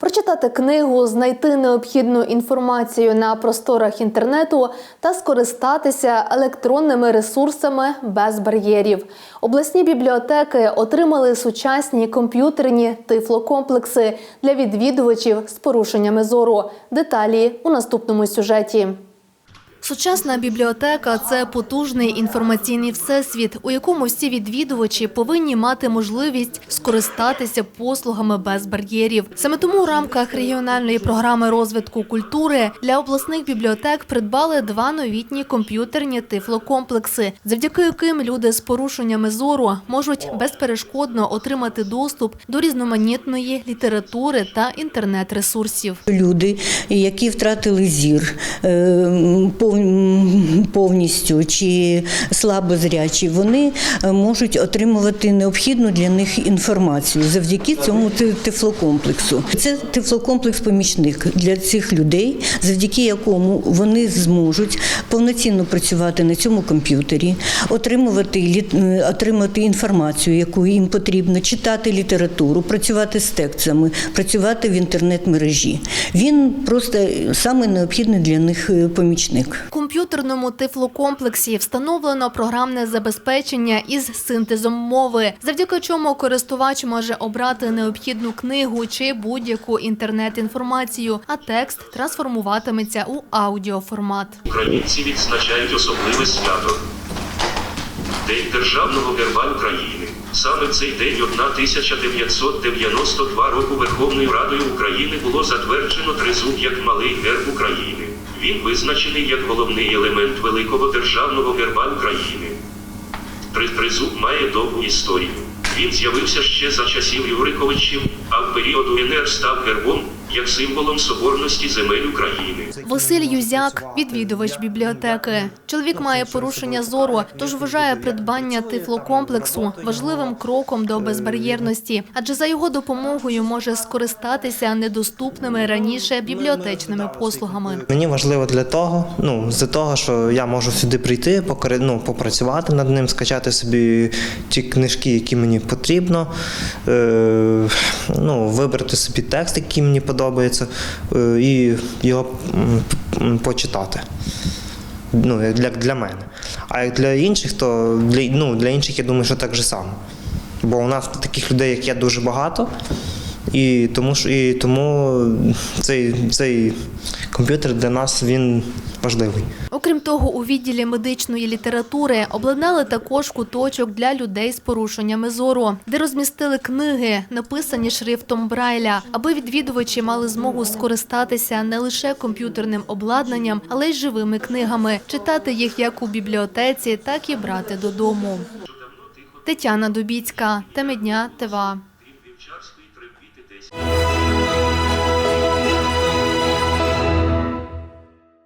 Прочитати книгу, знайти необхідну інформацію на просторах інтернету та скористатися електронними ресурсами без бар'єрів. Обласні бібліотеки отримали сучасні комп'ютерні тифлокомплекси для відвідувачів з порушеннями зору. Деталі у наступному сюжеті. Сучасна бібліотека це потужний інформаційний всесвіт, у якому всі відвідувачі повинні мати можливість скористатися послугами без бар'єрів. Саме тому у рамках регіональної програми розвитку культури для обласних бібліотек придбали два новітні комп'ютерні тифлокомплекси, завдяки яким люди з порушеннями зору можуть безперешкодно отримати доступ до різноманітної літератури та інтернет-ресурсів. Люди, які втратили зір е, пов- м, повністю чи слабозрячі, вони е, можуть отримувати необхідну для них інформацію завдяки цьому тифлокомплексу. Це тифлокомплекс помічник для цих людей, завдяки якому вони зможуть повноцінно працювати на цьому комп'ютері, отримувати е, отримати інформацію, яку їм потрібно, читати літературу, працювати з текстами, працювати в інтернет-мережі. Він просто саме необхідний для них е, помічник. Комп'ютерному тифлокомплексі встановлено програмне забезпечення із синтезом мови, завдяки чому користувач може обрати необхідну книгу чи будь-яку інтернет-інформацію, а текст трансформуватиметься у аудіоформат. Українці відзначають особливе свято День Державного герба України. Саме цей день 1992 року Верховною Радою України було затверджено тризуб як малий герб України. Він визначений як головний елемент великого державного герба України. Три- Тризуб має довгу історію. Він з'явився ще за часів Юриковичів, а в період УНР став гербом як символом соборності земель України. Василь Юзяк, відвідувач бібліотеки. Чоловік має порушення зору, тож вважає придбання тифлокомплексу важливим кроком до безбар'єрності, адже за його допомогою може скористатися недоступними раніше бібліотечними послугами. Мені важливо для того, ну з того, що я можу сюди прийти, покори- ну, попрацювати над ним, скачати собі ті книжки, які мені потрібно, е, ну, вибрати собі текст, який мені подобається, е, і його почитати. Ну, для, для мене. А як для інших, то для, ну, для інших я думаю, що так же само. Бо у нас таких людей, як я, дуже багато. І тому, і тому цей, цей комп'ютер для нас він важливий. Окрім того, у відділі медичної літератури обладнали також куточок для людей з порушеннями зору, де розмістили книги, написані шрифтом Брайля, аби відвідувачі мали змогу скористатися не лише комп'ютерним обладнанням, але й живими книгами, читати їх як у бібліотеці, так і брати додому. Тетяна Дубіцька, теми дня, ТВА приквіти десь.